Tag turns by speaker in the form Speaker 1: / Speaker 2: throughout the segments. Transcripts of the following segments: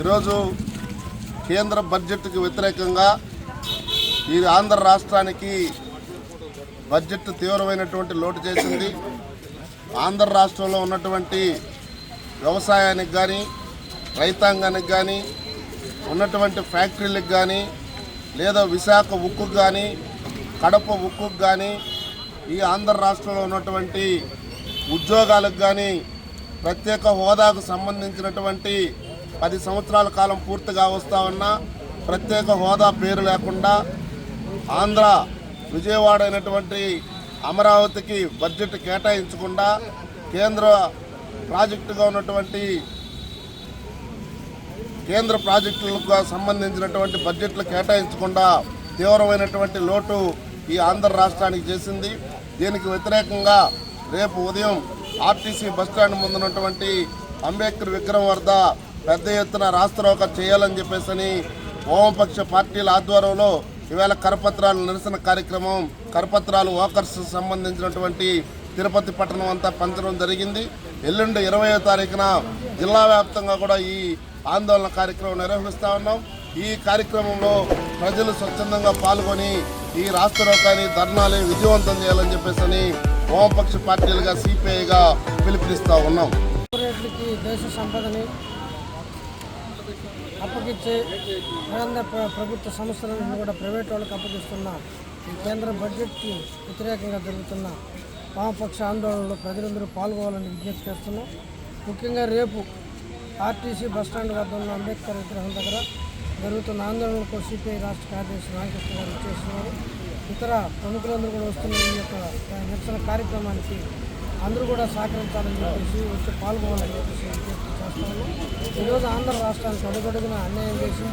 Speaker 1: ఈరోజు కేంద్ర బడ్జెట్కి వ్యతిరేకంగా ఈ ఆంధ్ర రాష్ట్రానికి బడ్జెట్ తీవ్రమైనటువంటి లోటు చేసింది. ఆంధ్ర రాష్ట్రంలో ఉన్నటువంటి వ్యవసాయానికి కానీ రైతాంగానికి కానీ ఉన్నటువంటి ఫ్యాక్టరీలకు కానీ లేదా విశాఖ ఉక్కుకు కానీ కడప ఉక్కుకు కానీ ఈ ఆంధ్ర రాష్ట్రంలో ఉన్నటువంటి ఉద్యోగాలకు కానీ ప్రత్యేక హోదాకు సంబంధించినటువంటి పది సంవత్సరాల కాలం పూర్తిగా వస్తా ఉన్నా ప్రత్యేక హోదా పేరు లేకుండా ఆంధ్ర విజయవాడ అయినటువంటి అమరావతికి బడ్జెట్ కేటాయించకుండా కేంద్ర ప్రాజెక్టుగా ఉన్నటువంటి కేంద్ర ప్రాజెక్టులకు సంబంధించినటువంటి బడ్జెట్లు కేటాయించకుండా తీవ్రమైనటువంటి లోటు ఈ ఆంధ్ర రాష్ట్రానికి చేసింది. దీనికి వ్యతిరేకంగా రేపు ఉదయం ఆర్టీసీ బస్టాండ్ ముందున్నటువంటి అంబేద్కర్ విగ్రహం వద్ద పెద్ద ఎత్తున రాష్ట్రోక చేయాలని చెప్పేసి వామపక్ష పార్టీల ఆధ్వర్యంలో ఈవేళ కరపత్రాలు నిరసన కార్యక్రమం కరపత్రాలు వాకర్స్ సంబంధించినటువంటి తిరుపతి పట్టణం అంతా పంచడం జరిగింది. ఎల్లుండి ఇరవయో తారీఖున జిల్లా వ్యాప్తంగా కూడా ఈ ఆందోళన కార్యక్రమం నిర్వహిస్తూ ఉన్నాం. ఈ కార్యక్రమంలో ప్రజలు స్వచ్ఛందంగా పాల్గొని ఈ రాష్ట్ర రోకాన్ని ధర్నాలు విజయవంతం చేయాలని చెప్పేసి వామపక్ష పార్టీలుగా సిపిఐగా పిలుపునిస్తూ ఉన్నాం.
Speaker 2: దేశ సంపదని అప్పగించి కేంద్ర ప్రభుత్వ ప్రభుత్వ సంస్థలను కూడా ప్రైవేట్ వాళ్ళకి అప్పగిస్తున్న ఈ కేంద్ర బడ్జెట్కి వ్యతిరేకంగా జరుగుతున్న వామపక్ష ఆందోళనలో ప్రజలందరూ పాల్గొవాలని విజ్ఞప్తి చేస్తున్నాం. ముఖ్యంగా రేపు ఆర్టీసీ బస్టాండ్ వద్ద ఉన్న అంబేద్కర్ విగ్రహం దగ్గర జరుగుతున్న ఆందోళనకు సిపిఐ రాష్ట్ర కార్యదర్శి రామకృష్ణ గారు చేస్తున్నారు. ఇతర ప్రముఖులందరూ కూడా వస్తున్న ఈ యొక్క నిరసన కార్యక్రమానికి అందరూ కూడా సహకరించాలని చెప్పేసి వచ్చి పాల్గొనాలని చెప్పేసి విజ్ఞప్తి చేస్తున్నారు ఈరోజు ఆంధ్ర రాష్ట్రానికి అడుగడుగున అన్యాయం చేసి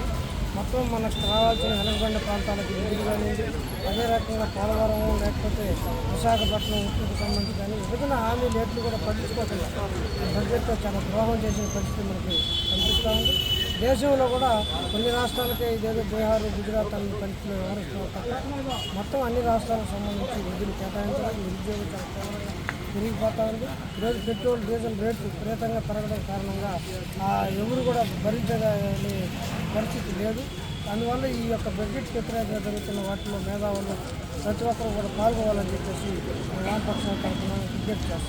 Speaker 2: మొత్తం మనకు రావాల్సిన వెనకబండ ప్రాంతాలకు నిధులు కానీ అదే రకంగా పోలవరం లేకపోతే విశాఖపట్నం ఉప్పుకు సంబంధించి కానీ విభజన హామీ రేట్లు కూడా పట్టించుకోకుండా బడ్జెట్తో చాలా ద్రోహం చేసిన పరిస్థితి మనకి కనిపిస్తూ ఉంది. దేశంలో కూడా కొన్ని రాష్ట్రాలకే ఇదేదో బీహార్ గుజరాత్ అన్ని పరిస్థితులు వ్యవహరిస్తున్నారు మొత్తం అన్ని రాష్ట్రాలకు సంబంధించి నిధులు కేటాయించడానికి నిరుద్యోగ చాలా తీవ్రంగా పెరిగిపోతా ఉంది ఈరోజు పెట్రోల్ డీజిల్ రేట్లు విపరీతంగా పెరగడం కారణంగా ఆ ఎవరు కూడా భరించగలి పరిస్థితి లేదు. అందువల్ల ఈ యొక్క బడ్జెట్ వ్యతిరేకంగా జరుగుతున్న వాటిలో మేధావులు ప్రతి ఒక్కరు కూడా పాల్గొవాలని చెప్పేసి వామపక్షం తరఫున విజ్ఞప్తి చేస్తాం